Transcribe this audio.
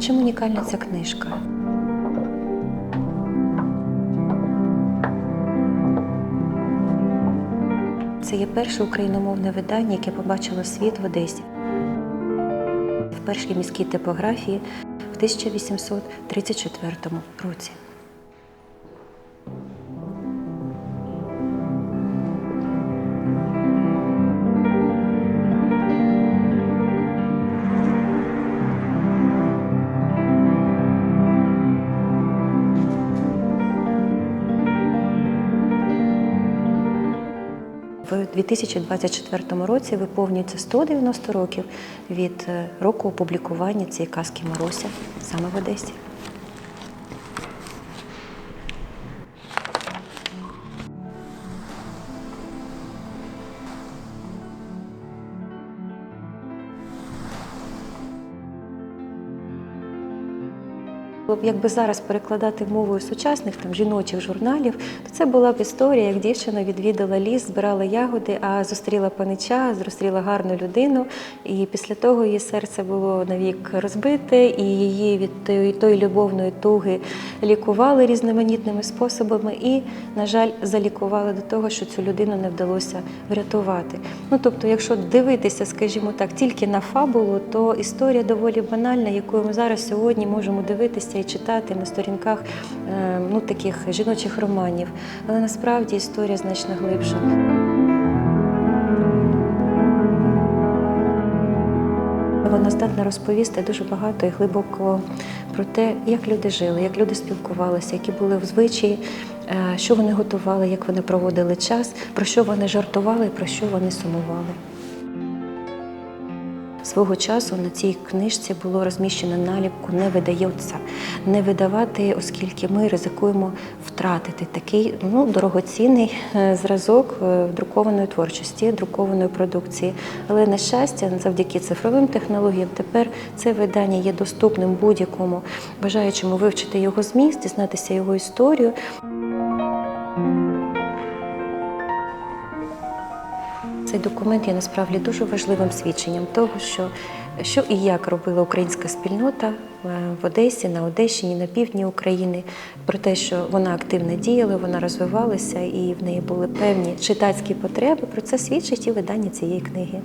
Чим унікальна ця книжка? Це є перше україномовне видання, яке побачило світ в Одесі. В першій міській типографії в 1834 році. В 2024 році виповнюється 190 років від е, року опублікування цієї казки Морося саме в Одесі. Якби зараз перекладати мовою сучасних там жіночих журналів, то це була б історія, як дівчина відвідала ліс, збирала ягоди, а зустріла панича, зустріла гарну людину, і після того її серце було навік розбите, і її від тої, тої любовної туги лікували різноманітними способами, і, на жаль, залікували до того, що цю людину не вдалося врятувати. Ну тобто, якщо дивитися, скажімо так, тільки на фабулу, то історія доволі банальна, якою ми зараз сьогодні можемо дивитися і читати на сторінках е, ну, таких жіночих романів. Але насправді історія значно глибша. Вона здатна розповісти дуже багато і глибоко про те, як люди жили, як люди спілкувалися, які були в звичаї, е, що вони готували, як вони проводили час, про що вони жартували, про що вони сумували. Свого часу на цій книжці було розміщено наліпку не видається, не видавати, оскільки ми ризикуємо втратити такий ну, дорогоцінний е, зразок е, друкованої творчості, друкованої продукції. Але на щастя, завдяки цифровим технологіям, тепер це видання є доступним будь-якому бажаючому вивчити його зміст, дізнатися його історію. Цей документ є насправді дуже важливим свідченням того, що, що і як робила українська спільнота е, в Одесі, на Одещині, на півдні України, про те, що вона активно діяла, вона розвивалася і в неї були певні читацькі потреби. Про це свідчить і видання цієї книги.